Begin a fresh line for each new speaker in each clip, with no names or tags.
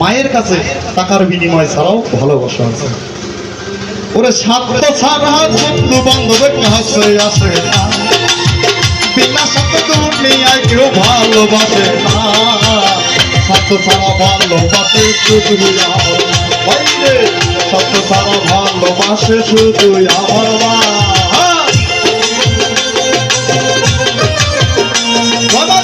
মায়ের কাছে টাকার বিনিময় ছাড়াও ভালোবাসা আছে। ওরে স্বার্থ ছাড়া বন্ধু বান্ধব কাছে আসে কেউ ভালোবাসে শুধু আমার ছাড়া মা। বাবা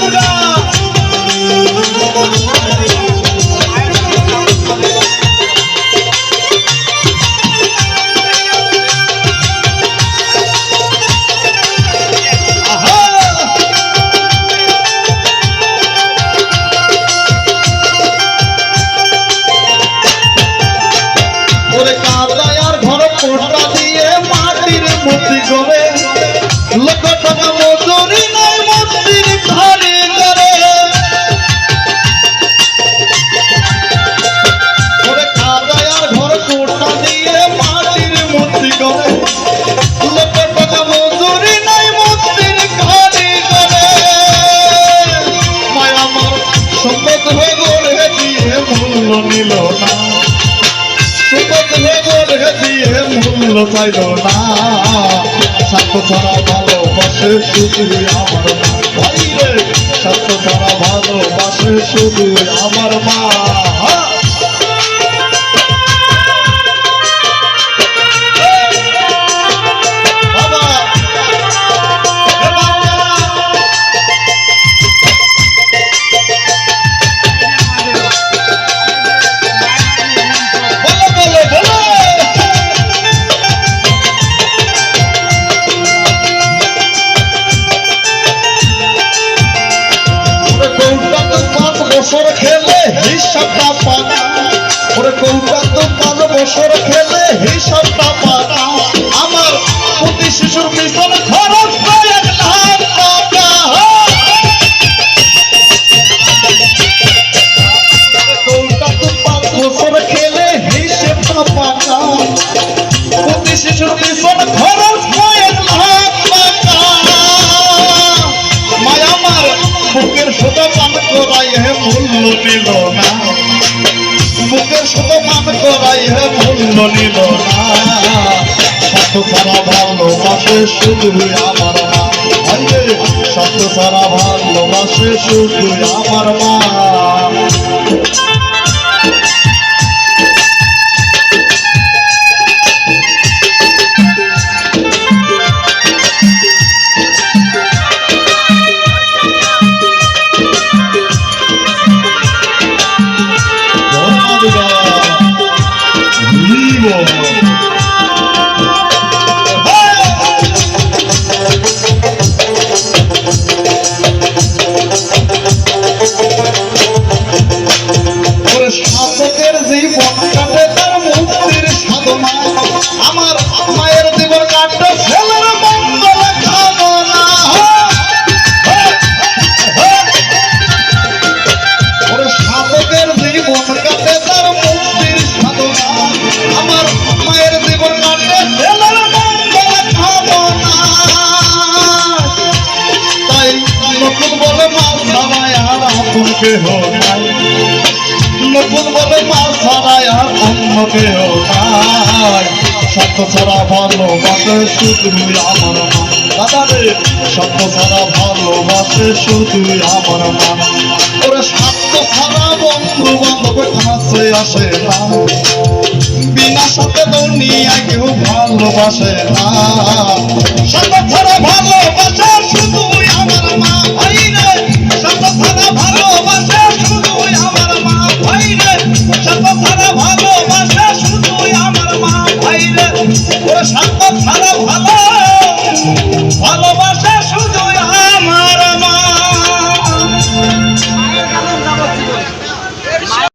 নিল না। সুপত হেগর দিয়ে মূল্য চাইল না। স্বার্থ ছাড়া ভালোবাসে শুধু আমার মা স্বার্থ ছাড়া ভালোবাসে বছর খেলে হিসাবটা পানা। ওরে কৌটা তো পাঁচ বছর খেলে হিসাবটা পানা। আমার প্রতি শিশুর পিছনে খরচ খেলে হিসেবটা পানা। প্রতি শিশুর পিছনে মূল্য নিল না বুকের শত পান করাই হে মূল্য নিল না সত্য সারা ভালোবাসে শুধু আমার মা সত্য সারা ভালোবাসে শুধু আমার মা। নতুন বলে মা সারায় আর আপন কেহ নাই। বলে মা ছাড়াই আর অন্য কেহ নাই। সত্য ছাড়া ভালোবাসে শুধু আমার মা। দাদা রে, সত্য ছাড়া ভালোবাসে শুধু আমার মা। ওরে সত্য ছাড়া বন্ধু বান্ধব কাছে আসে না। বিনা সাথে দুনিয়া কেউ ভালোবাসে না।